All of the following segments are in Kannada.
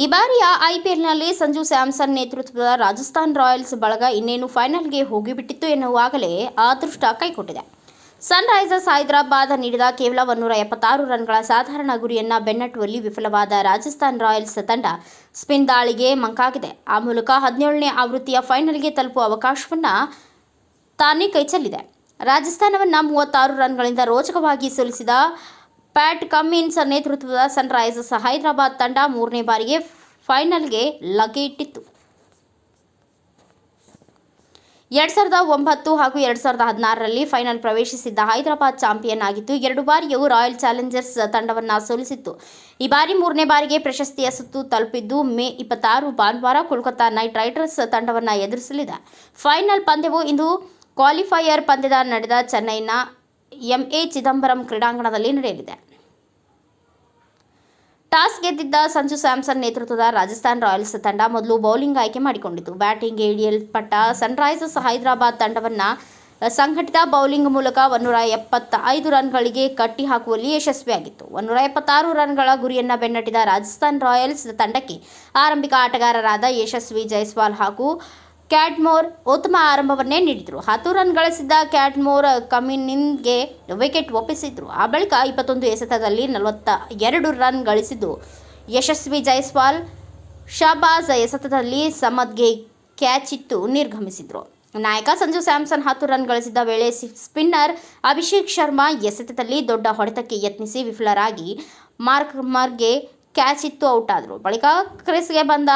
ಐಪಿಎಲ್ನಲ್ಲಿ ಸಂಜು ಸ್ಯಾಮ್ಸನ್ ನೇತೃತ್ವದ ರಾಜಸ್ಥಾನ್ ರಾಯಲ್ಸ್ ಬಳಗ ಇನ್ನೇನು ಫೈನಲ್ಗೆ ಹೋಗಿಬಿಟ್ಟಿತ್ತು ಎನ್ನುವಾಗಲೇ ಅದೃಷ್ಟ ಕೈಕೊಟ್ಟಿದೆ. ಸನ್ರೈಸರ್ಸ್ ಹೈದರಾಬಾದ್ ನೀಡಿದ ಕೇವಲ ಒನ್ನೂರ ಎಪ್ಪತ್ತಾರು ರನ್ಗಳ ಸಾಧಾರಣ ಗುರಿಯನ್ನ ಬೆನ್ನಟ್ಟುವಲ್ಲಿ ವಿಫಲವಾದ ರಾಜಸ್ಥಾನ್ ರಾಯಲ್ಸ್ ತಂಡ ಸ್ಪಿನ್ ದಾಳಿಗೆ ಮಂಕಾಗಿದೆ. ಆ ಮೂಲಕ ಹದಿನೇಳನೇ ಆವೃತ್ತಿಯ ಫೈನಲ್ಗೆ ತಲುಪುವ ಅವಕಾಶವನ್ನ ತಾನೇ ಕೈಚೆಲ್ಲಿದೆ. ರಾಜಸ್ಥಾನವನ್ನು ಮೂವತ್ತಾರು ರನ್ಗಳಿಂದ ರೋಚಕವಾಗಿ ಸೋಲಿಸಿದ ಪ್ಯಾಟ್ ಕಮ್ಮಿನ್ಸ್ ನೇತೃತ್ವದ ಸನ್ರೈಸರ್ಸ್ ಹೈದರಾಬಾದ್ ತಂಡ ಮೂರನೇ ಬಾರಿಗೆ ಫೈನಲ್ಗೆ ಲಗ್ಗೆ ಇಟ್ಟಿತ್ತು ಎರಡ್ ಸಾವಿರದ ಒಂಬತ್ತು ಹಾಗೂ ಎರಡ್ ಸಾವಿರದ ಹದಿನಾರರಲ್ಲಿ ಫೈನಲ್ ಪ್ರವೇಶಿಸಿದ್ದ ಹೈದರಾಬಾದ್ ಚಾಂಪಿಯನ್ ಆಗಿತ್ತು ಎರಡು ಬಾರಿಯೂ ರಾಯಲ್ ಚಾಲೆಂಜರ್ಸ್ ತಂಡವನ್ನು ಸೋಲಿಸಿತ್ತು. ಈ ಬಾರಿ ಮೂರನೇ ಬಾರಿಗೆ ಪ್ರಶಸ್ತಿಯ ಸುತ್ತು ತಲುಪಿದ್ದು, ಮೇ ಇಪ್ಪತ್ತಾರು ಭಾನುವಾರ ಕೋಲ್ಕತ್ತಾ ನೈಟ್ ರೈಡರ್ಸ್ ತಂಡವನ್ನು ಎದುರಿಸಲಿದೆ. ಫೈನಲ್ ಪಂದ್ಯವು ಇಂದು ಕ್ವಾಲಿಫೈಯರ್ ಪಂದ್ಯದ ನಡೆದ ಚೆನ್ನೈನ ಎಂಎ ಚಿದಂಬರಂ ಕ್ರೀಡಾಂಗಣದಲ್ಲಿ ನಡೆಯಲಿದೆ. ಟಾಸ್ ಗೆದ್ದಿದ್ದ ಸಂಜು ಸ್ಯಾಮ್ಸನ್ ನೇತೃತ್ವದ ರಾಜಸ್ಥಾನ್ ರಾಯಲ್ಸ್ ತಂಡ ಮೊದಲು ಬೌಲಿಂಗ್ ಆಯ್ಕೆ ಮಾಡಿಕೊಂಡಿತು. ಬ್ಯಾಟಿಂಗ್ ಇಳಿಯಲ್ಪಟ್ಟ ಸನ್ರೈಸರ್ಸ್ ಹೈದರಾಬಾದ್ ತಂಡವನ್ನು ಸಂಘಟಿತ ಬೌಲಿಂಗ್ ಮೂಲಕ ಒಂದೂರ ಎಪ್ಪತ್ತ ಐದು ರನ್ಗಳಿಗೆ ಕಟ್ಟಿ ಹಾಕುವಲ್ಲಿ ಯಶಸ್ವಿಯಾಗಿತ್ತು. ಒಂದೂರ ಎಪ್ಪತ್ತಾರು ರನ್ಗಳ ಗುರಿಯನ್ನು ಬೆನ್ನಟ್ಟಿದ ರಾಜಸ್ಥಾನ್ ರಾಯಲ್ಸ್ ತಂಡಕ್ಕೆ ಆರಂಭಿಕ ಆಟಗಾರರಾದ ಯಶಸ್ವಿ ಜೈಸ್ವಾಲ್ ಹಾಗೂ ಕ್ಯಾಟ್ಮೋರ್ ಉತ್ತಮ ಆರಂಭವನ್ನೇ ನೀಡಿದರು. ಹತ್ತು ರನ್ ಗಳಿಸಿದ್ದ ಕ್ಯಾಟ್ಮೋರ್ ಕಮಿನ್ಗೆ ವಿಕೆಟ್ ಒಪ್ಪಿಸಿದ್ರು. ಆ ಬಳಿಕ ಇಪ್ಪತ್ತೊಂದು ಎಸೆತದಲ್ಲಿ ನಲವತ್ತ ಎರಡು ರನ್ ಗಳಿಸಿದ್ದು. ಯಶಸ್ವಿ ಜೈಸ್ವಾಲ್ ಶಹಬಾಜ್ ಎಸೆತದಲ್ಲಿ ಸಮದ್ಗೆ ಕ್ಯಾಚ್ ಇಟ್ಟು ನಿರ್ಗಮಿಸಿದರು. ನಾಯಕ ಸಂಜು ಸ್ಯಾಮ್ಸನ್ ಹತ್ತು ರನ್ ಗಳಿಸಿದ್ದ ವೇಳೆ ಸ್ಪಿನ್ನರ್ ಅಭಿಷೇಕ್ ಶರ್ಮಾ ಎಸೆತದಲ್ಲಿ ದೊಡ್ಡ ಹೊಡೆತಕ್ಕೆ ಯತ್ನಿಸಿ ವಿಫಲರಾಗಿ ಮಾರ್ಕ್ ಮರ್ಗೆ ಕ್ಯಾಚ್ ಇತ್ತು ಔಟ್ ಆದರು ಬಳಿಕ ಕ್ರಿಸ್ಗೆ ಬಂದ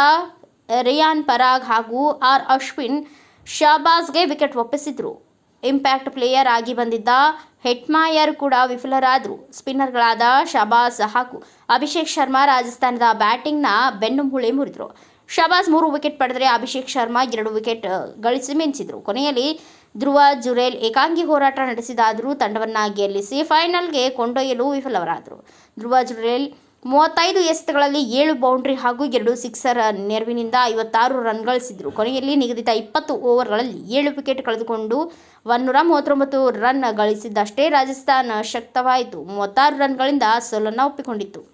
ರಿಯಾನ್ ಪರಾಗ್ ಹಾಗೂ ಆರ್ ಅಶ್ವಿನ್ ಶಹಬಾಜ್ಗೆ ವಿಕೆಟ್ ಒಪ್ಪಿಸಿದ್ರು. ಇಂಪ್ಯಾಕ್ಟ್ ಪ್ಲೇಯರ್ ಆಗಿ ಬಂದಿದ್ದ ಹೆಟ್ಮಾಯರ್ ಕೂಡ ವಿಫಲರಾದರು. ಸ್ಪಿನ್ನರ್ಗಳಾದ ಶಬಾಜ್ ಹಾಗೂ ಅಭಿಷೇಕ್ ಶರ್ಮಾ ರಾಜಸ್ಥಾನದ ಬ್ಯಾಟಿಂಗ್ನ ಬೆನ್ನುಮೂಳೆ ಮುರಿದರು. ಶಬಾಜ್ ಮೂರು ವಿಕೆಟ್ ಪಡೆದರೆ ಅಭಿಷೇಕ್ ಶರ್ಮಾ ಎರಡು ವಿಕೆಟ್ ಗಳಿಸಿ ಮಿಂಚಿದರು. ಕೊನೆಯಲ್ಲಿ ಧ್ರುವ ಜುರೇಲ್ ಏಕಾಂಗಿ ಹೋರಾಟ ನಡೆಸಿದಾದರೂ ತಂಡವನ್ನು ಗೆಲ್ಲಿಸಿ ಫೈನಲ್ಗೆ ಕೊಂಡೊಯ್ಯಲು ವಿಫಲರಾದರು. ಧ್ರುವ ಜುರೇಲ್ ಮೂವತ್ತೈದು ಎಸೆತಗಳಲ್ಲಿ ಏಳು ಬೌಂಡ್ರಿ ಹಾಗೂ ಎರಡು ಸಿಕ್ಸರ್ ನೆರವಿನಿಂದ ಐವತ್ತಾರು ರನ್ ಗಳಿಸಿದರು ಕೊನೆಯಲ್ಲಿ ನಿಗದಿತ ಇಪ್ಪತ್ತು ಓವರ್ಗಳಲ್ಲಿ ಏಳು ವಿಕೆಟ್ ಕಳೆದುಕೊಂಡು ಒನ್ನೂರ ಮೂವತ್ತೊಂಬತ್ತು ರನ್ ಗಳಿಸಿದ್ದಷ್ಟೇ ರಾಜಸ್ಥಾನ ಶಕ್ತವಾಯಿತು. ಮೂವತ್ತಾರು ರನ್ಗಳಿಂದ ಸೋಲನ್ನು ಒಪ್ಪಿಕೊಂಡಿತ್ತು.